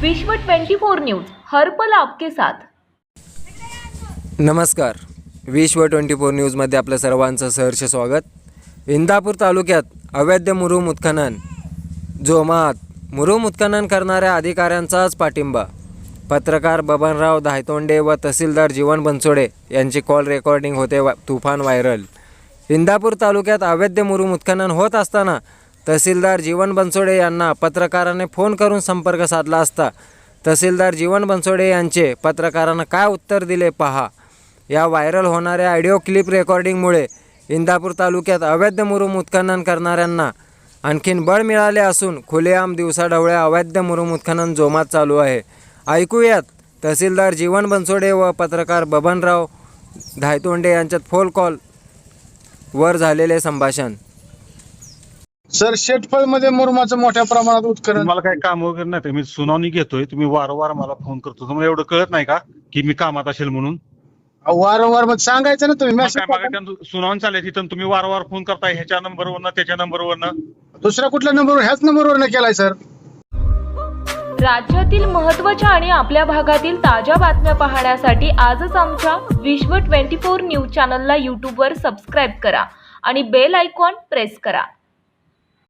विश्व 24 न्यूज हरपल आपके साथ. नमस्कार. विश्व ट्वेंटी फोर न्यूजमध्ये आपलं सर्वांचं सहर्ष स्वागत. इंदापूर तालुक्यात अवैध मुरुम उत्खनन. जोमात मुरुम उत्खनन करणाऱ्या अधिकाऱ्यांचाच पाठिंबा. पत्रकार बबनराव धायतोंडे व तहसीलदार जीवन बनसोडे यांची कॉल रेकॉर्डिंग होते वा तुफान व्हायरल. इंदापूर तालुक्यात अवैध मुरुम उत्खनन होत असताना तहसीलदार जीवन बनसोडे यांना पत्रकाराने फोन करून संपर्क साधला असता तहसीलदार जीवन बनसोडे यांचे पत्रकारानं काय उत्तर दिले पहा. या व्हायरल होणाऱ्या ऑडिओ क्लिप रेकॉर्डिंगमुळे इंदापूर तालुक्यात अवैध मुरुम उत्खनन करणाऱ्यांना आणखीन बळ मिळाले असून खुलेआम दिवसाढवळ्या अवैध मुरुम उत्खनन जोमात चालू आहे. ऐकूयात तहसीलदार जीवन बनसोडे व पत्रकार बबनराव धायतोंडे यांच्यात फोन कॉल वर झालेले संभाषण. सर शेटफळमध्ये मुरमाचं मोठ्या प्रमाणात उत्खनन तुम्हाला काही काम वगैरे नाही ते मी सुनावणी घेतोय तुम्ही वारंवार मला फोन करतो. तुम्हाला एवढं कळत नाही का की मी कामात असेल म्हणून? वारंवार मग सांगायचं ना तुम्ही मग काय. त्यांचं सुनावणी चालली तिथं तुम्ही वारंवार फोन करताय ह्याच्या नंबरवरनं त्याच्या नंबरवरनं? दुसऱ्या कुठल्या नंबरवर ह्याच नंबरवर केलाय सर. राज्यातील महत्त्वाच्या आणि आपल्या भागातील ताज्या बातम्या पाहण्यासाठी आजच आमच्या विश्व 24 न्यूज चॅनलला यूट्यूबवर सबस्क्राईब करा आणि बेल आयकॉन प्रेस करा.